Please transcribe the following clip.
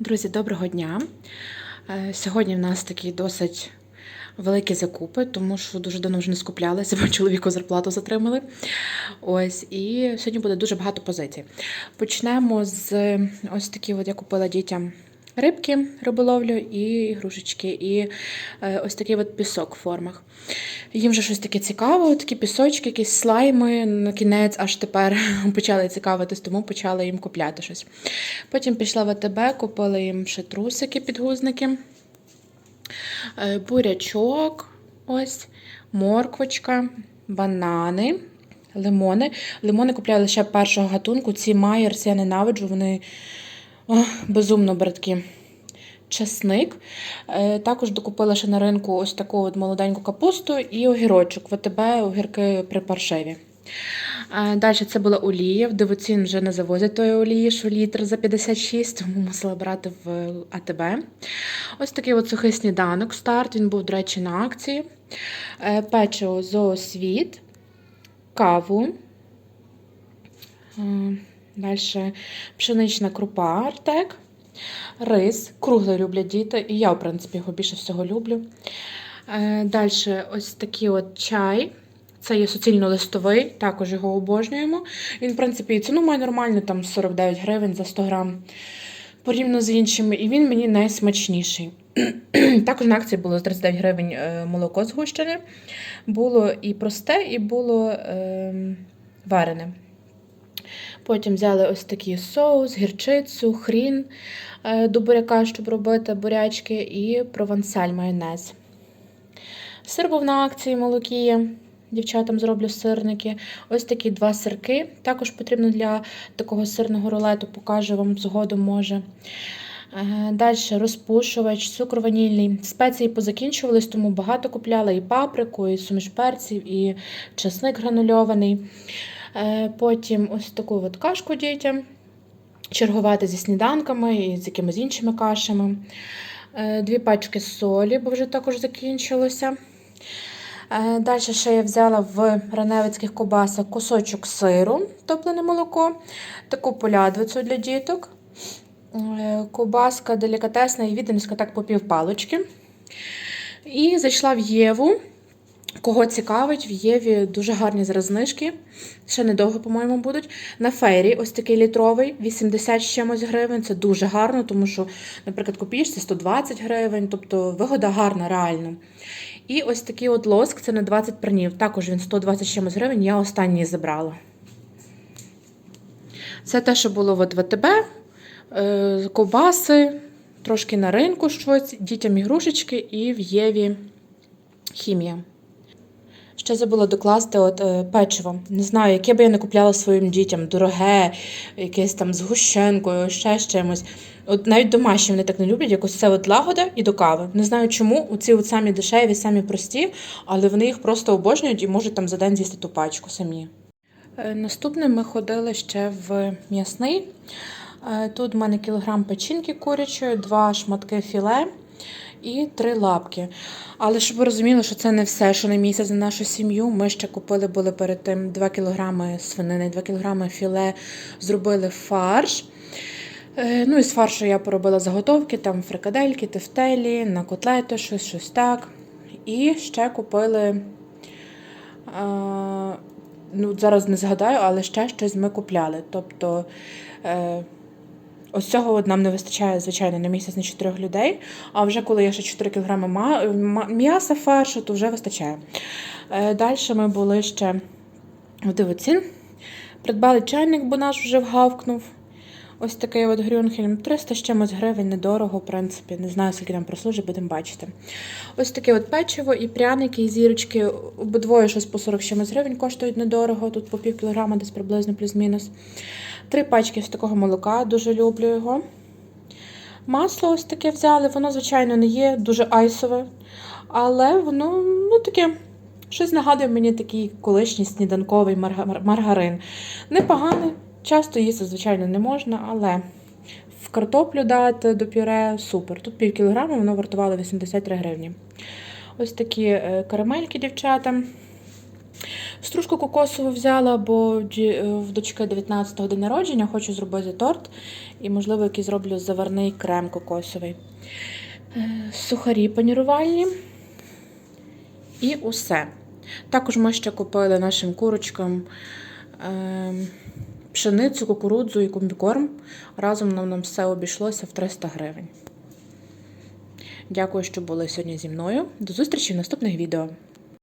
Друзі, доброго дня! Е, Сьогодні в нас такі досить великі закупи, тому що дуже давно вже не скуплялися, бо чоловіку зарплату затримали. Ось, і сьогодні буде дуже багато позицій. Почнемо з ось такі, от я купила дітям рибки, риболовлю і ігрушечки, і е, ось такий от пісок в формах. Їм вже щось таке цікаво, такі пісочки, якісь слайми. На кінець аж тепер почали цікавитись, тому почали їм купляти щось. Потім пішла в АТБ, купила їм ще трусики, підгузники, е, бурячок, ось, морквочка, банани, лимони. Лимони купляли лише першого гатунку. Ці Майерс я ненавиджу, вони безумно браткі. Чесник. Е, Також докупила ще на ринку ось таку от молоденьку капусту і огірочок. В АТБ огірки припаршиві. Далі це була олія. В дивоцін вже не завозять тої олії, що літр за 56, тому мусила брати в АТБ. Ось такий от сухий сніданок старт. Він був, до речі, на акції. Е, Печиво зоосвіт, каву. Далі пшенична крупа Артек. Рис. Круглий люблять діти, і я, в принципі, його більше всього люблю. Далі ось такий от чай. Це є суцільно-листовий, також його обожнюємо. Він, в принципі, і ціну має нормальну, там 49 гривень за 100 грам, порівняно з іншими, і він мені найсмачніший. Також на акції було 39 гривень е, молоко згущене. Було і просте, і було е, варене. Потім взяли ось такий соус, гірчицю, хрін е, до буряка, щоб робити бурячки, і провансаль майонез. Сир був на акції молокія. Дівчатам зроблю сирники. Ось такі два сирки. Також потрібно для такого сирного рулету, покажу вам згодом може. Далі розпушувач, цукор ванільний. Спеції позакінчувались, тому багато купляла і паприку, і суміш перців, і чесник гранульований. Е, Потім ось таку от кашку дітям. Чергувати зі сніданками і з якимись іншими кашами. Е, Дві пачки солі, бо вже також закінчилося. Е, Далі ще я взяла в раневицьких кобасах кусочок сиру, топлене молоко, таку полядвицю для діток. Кобаска делікатесна і віденська так по пів палочки. І зайшла в Єву. Кого цікавить, в Єві дуже гарні зараз знижки. Ще недовго, по-моєму, будуть. На фейрі ось такий літровий, 80 з чимось гривень. Це дуже гарно, тому що, наприклад, купієш це 120 гривень, тобто вигода гарна, реально. І ось такий от лоск, це на 20 пранів. Також він 120 з чимось гривень, я останній забрала. Це те, що було в АТБ, е, ковбаси, трошки на ринку щось, дітям ігрушечки і в Єві хімія. Ще забула докласти от е, печиво. Не знаю, яке би я не купляла своїм дітям. Дороге, якесь там з гущенкою, ще з чимось. От навіть домашні вони так не люблять, якось це от лагода і до кави. Не знаю чому. Оці от самі дешеві, самі прості, але вони їх просто обожнюють і можуть там за день з'їсти ту пачку самі. Е, Наступним ми ходили ще в м'ясний. Е, Тут в мене кілограм печінки курячої, два шматки філе і три лапки. Але щоб ви розуміли, що це не все, що на місяць на нашу сім'ю. Ми ще купили були перед тим 2 кг свинини, 2 кг філе, зробили фарш. Е, Ну і з фаршу я поробила заготовки, там фрикадельки, тефтелі, на котлети, щось, щось так. І ще купили. А, ну, зараз не згадаю, але ще щось ми купляли. Тобто. Ось цього нам не вистачає, звичайно, на місяць на 4 людей. А вже коли є ще 4 кг м'яса фаршу, то вже вистачає. Е, Далі ми були ще в дивоцін. Придбали чайник, бо наш вже вгавкнув. Ось такий от Грюнхельм. 300 з чимось гривень, недорого, в принципі. Не знаю, скільки нам прослужить, будемо бачити. Ось таке от печиво і пряники, і зірочки. Обидвоє щось по 40 з чимось гривень коштують недорого. Тут по пів кілограма, десь приблизно плюс-мінус. Три пачки з такого молока, дуже люблю його. Масло ось таке взяли, воно, звичайно, не є дуже айсове, але воно ну, таке. Щось нагадує мені такий колишній сніданковий маргарин. Непоганий, часто їсти, звичайно, не можна, але в картоплю дати до пюре супер. Тут пів кілограма, воно вартувало 83 гривні. Ось такі е, карамельки дівчатам. Стружку кокосову взяла, бо е, в дочки 19-го день народження хочу зробити торт і, можливо, який зроблю заварний крем кокосовий. Е, Сухарі панірувальні. І усе. Також ми ще купили нашим курочкам ем, пшеницю, кукурудзу і комбікорм. Разом нам, нам все обійшлося в 300 гривень. Дякую, що були сьогодні зі мною. До зустрічі в наступних відео.